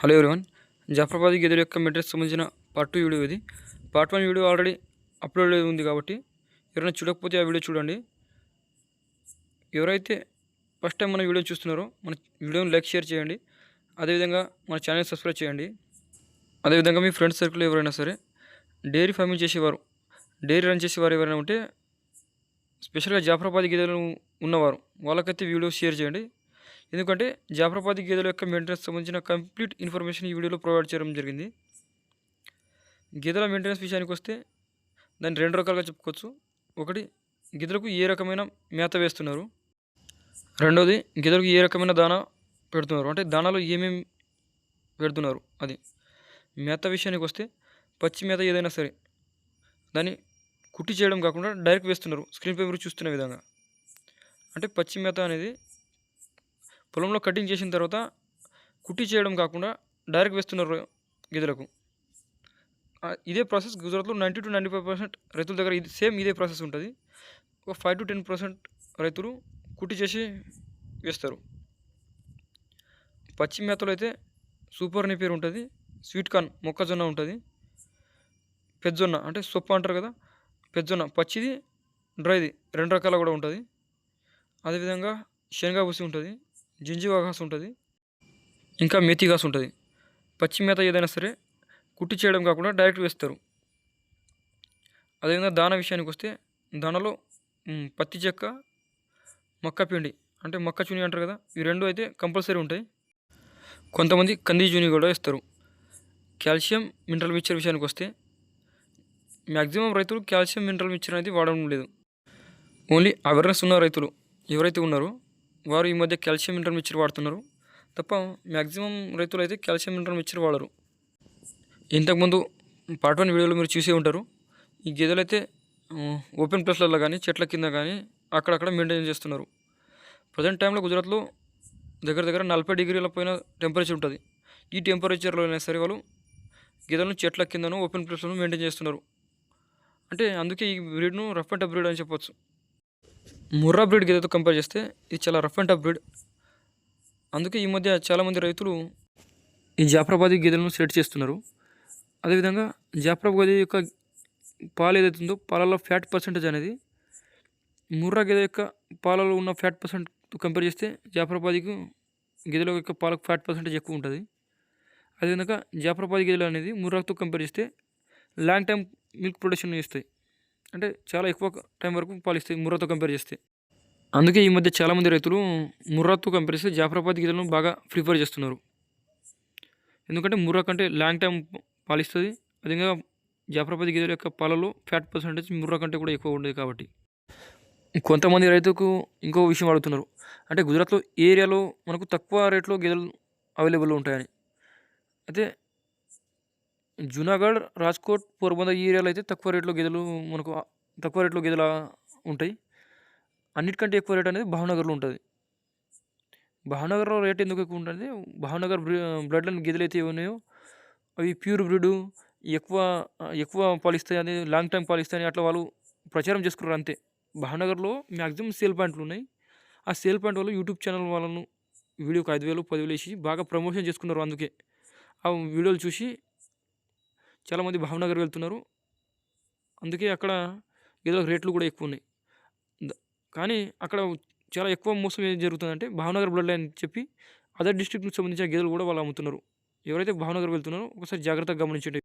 Hello everyone Jafarabad గేదెల యొక్క మెటీరియల్స్ సంబంధించిన పార్ట్ టూ వీడియో ఇది. Part one video already upload ఉంది కాబట్టి ఎవరైనా చూడకపోతే ఆ వీడియో చూడండి. ఎవరైతే ఫస్ట్ టైం మన వీడియో చూస్తున్నారో మన వీడియోని లైక్ షేర్ చేయండి. అదేవిధంగా మన ఛానల్ సబ్స్క్రైబ్ చేయండి. అదేవిధంగా మీ ఫ్రెండ్స్ సర్కిల్ ఎవరైనా సరే డైరీ ఫార్మింగ్ చేసేవారు డైరీ రన్ చేసేవారు ఎవరైనా ఉంటే స్పెషల్గా జాఫరాబాద్ గేదెలు ఉన్నవారు వాళ్ళకైతే వీడియో షేర్ చేయండి. ఎందుకంటే జాఫరాబాద్ గేదెల యొక్క మెయింటెనెన్స్ సంబంధించిన కంప్లీట్ ఇన్ఫర్మేషన్ ఈ వీడియోలో ప్రొవైడ్ చేయడం జరిగింది. గేదెల మెయింటెనెన్స్ విషయానికి వస్తే దాన్ని రెండు రకాలుగా చెప్పుకోవచ్చు. ఒకటి గేదెలకు ఏ రకమైన మేత వేస్తున్నారు? రెండవది గేదెలకు ఏ రకమైన దానా పెడుతున్నారు? అంటే దానాలో ఏమేమి పెడుతున్నారు? అది. మేత విషయానికి వస్తే పచ్చి మేత ఏదైనా సరే దాన్ని కుట్టి చేయడం కాకుండా డైరెక్ట్ వేస్తున్నారు. స్క్రీన్ పేపర్ మీరు చూస్తున్న విధంగా. అంటే పచ్చి మేత అనేది పొలంలో కటింగ్ చేసిన తర్వాత కుట్టి చేయడం కాకుండా డైరెక్ట్ వేస్తున్నారు గేదెలకు. ఇదే ప్రాసెస్ గుజరాత్లో ninety to ninety five percent రైతుల దగ్గర ఇది సేమ్ ఇదే ప్రాసెస్ ఉంటుంది. ఒక ఫైవ్ టు టెన్ పర్సెంట్ రైతులు కుట్టి చేసి వేస్తారు. పచ్చి మేతలో అయితే సూపర్ అనే పేరు ఉంటుంది. స్వీట్ కార్న్ మొక్కజొన్న ఉంటుంది. పెజ్జొన్న అంటే సొప్ప అంటారు కదా పెజ్జొన్న పచ్చిది డ్రైది రెండు రకాల కూడా ఉంటుంది. అదేవిధంగా శనగ పూసి ఉంటుంది. జింజివా ఘాస్ ఉంటుంది. ఇంకా మేతి ఘాస్ ఉంటుంది. పచ్చి మేత ఏదైనా సరే కుట్టి చేయడం కాకుండా డైరెక్ట్ వేస్తారు. అదేవిధంగా దాన విషయానికి వస్తే దానలో పత్తి చెక్క మక్క పిండి అంటే మక్క చుని అంటారు కదా ఈ రెండు అయితే కంపల్సరీ ఉంటాయి. కొంతమంది కంది చూని కూడా వేస్తారు. కాల్షియం మినరల్ మిక్చర్ విషయానికి వస్తే మ్యాక్సిమం రైతులు కాల్షియం మినరల్ మిక్చర్ అనేది వాడడం లేదు. ఓన్లీ అవేర్నెస్ ఉన్న రైతులు ఎవరైతే ఉన్నారో వారు ఈ మధ్య కాల్షియం మినరల్ మిక్చర్ వాడుతున్నారు. తప్ప మ్యాక్సిమం రైతులు అయితే కాల్షియం మినరల్ మిక్చర్ వాడరు. ఇంతకుముందు పార్ట్ వన్ వీడియోలో మీరు చూసే ఉంటారు. ఈ గేదెలు అయితే ఓపెన్ ప్లేస్లలో కానీ చెట్ల కింద కానీ అక్కడక్కడ మెయింటైన్ చేస్తున్నారు. ప్రజెంట్ టైంలో గుజరాత్లో దగ్గర దగ్గర నలభై డిగ్రీల పైన టెంపరేచర్ ఉంటుంది. ఈ టెంపరేచర్లో అయినా సరే వాళ్ళు గేదెలను చెట్ల కిందను ఓపెన్ ప్లేస్లను మెయింటైన్ చేస్తున్నారు. అంటే అందుకే ఈ బ్రీడ్ను రఫ్ అండ్ బ్రీడ్ అని చెప్పొచ్చు. ముర్రా బ్రీడ్ గేదెతో కంపేర్ చేస్తే ఇది చాలా రఫ్ అండ్ టఫ్ బ్రీడ్ అందుకే ఈ మధ్య చాలామంది రైతులు ఈ జాఫరాబాదీ గేదెలను సెలెక్ట్ చేస్తున్నారు. అదేవిధంగా జాఫరాబాదీ యొక్క పాలు ఏదైతే ఉందో పాలలో ఫ్యాట్ పర్సెంటేజ్ అనేది ముర్రా గేదె యొక్క పాలలో ఉన్న ఫ్యాట్ పర్సెంట్ కంపేర్ చేస్తే జాఫరాబాదీకి గేదెల యొక్క పాలకు ఫ్యాట్ పర్సెంటేజ్ ఎక్కువ ఉంటుంది. అదేవిధంగా జాఫరాబాదీ గేదెలు అనేది ముర్రాతో కంపేర్ చేస్తే లాంగ్ టైం మిల్క్ ప్రొడక్షన్ ఇస్తాయి. అంటే చాలా ఎక్కువ టైం వరకు పాలిస్తాయి ముర్రాతో కంపేర్ చేస్తే. అందుకే ఈ మధ్య చాలామంది రైతులు ముర్రాతో కంపేర్ చేస్తే జాఫరాబాద్ గీతలను బాగా ప్రిఫర్ చేస్తున్నారు. ఎందుకంటే ముర్రా కంటే లాంగ్ టైం పాలు ఇస్తుంది అదేవిధంగా జాఫరాబాద్ గీతల యొక్క పాలలో ఫ్యాట్ పర్సెంటేజ్ ముర్రా కంటే కూడా ఎక్కువ ఉండేది కాబట్టి. కొంతమంది రైతుకు ఇంకో విషయం అడుగుతున్నారు. అంటే గుజరాత్లో ఏరియాలో మనకు తక్కువ రేట్లో గేదెలు అవైలబుల్ ఉంటాయని. అయితే జూనాగఢ్ రాజ్కోట్ పోర్బందర్ ఈ ఏరియాలో అయితే తక్కువ రేట్లో గేదెలు మనకు తక్కువ రేట్లో గేదెలు ఉంటాయి. అన్నిటికంటే ఎక్కువ రేట్ అనేది భావనగర్లో ఉంటుంది. భావనగర్లో రేట్ ఎందుకు ఎక్కువ ఉంటుంది? భావనగర్ బ్లడ్ లైన్ గేదెలు అయితే ఉన్నాయో అవి ప్యూర్ బ్రీడ్ ఎక్కువ ఎక్కువ పాలిస్తాయి అని లాంగ్ టైం పాలిస్తాయని అట్లా వాళ్ళు ప్రచారం చేసుకున్నారు అంతే. భావనగర్లో మ్యాక్సిమం సేల్ పాయింట్లు ఉన్నాయి. ఆ సేల్ పాయింట్ వాళ్ళు యూట్యూబ్ ఛానల్ వాళ్ళను వీడియోకి ఐదు వేలు పదివేలు వేసి బాగా ప్రమోషన్ చేసుకున్నారు అందుకే. ఆ వీడియోలు చూసి చాలామంది భావనగర్ వెళ్తున్నారు. అందుకే అక్కడ ఏదో రేట్లు కూడా ఎక్కువ ఉన్నాయి. ద- కానీ అక్కడ చాలా ఎక్కువ మోసం ఏం జరుగుతుందంటే భావనగర్ బ్లడ్ లైన్ చెప్పి అదర్ డిస్ట్రిక్ట్కి సంబంధించిన గేదెలు కూడా వాళ్ళు అమ్ముతున్నారు. ఎవరైతే భావనగర్ వెళ్తున్నారో ఒకసారి జాగ్రత్తగా గమనించండి.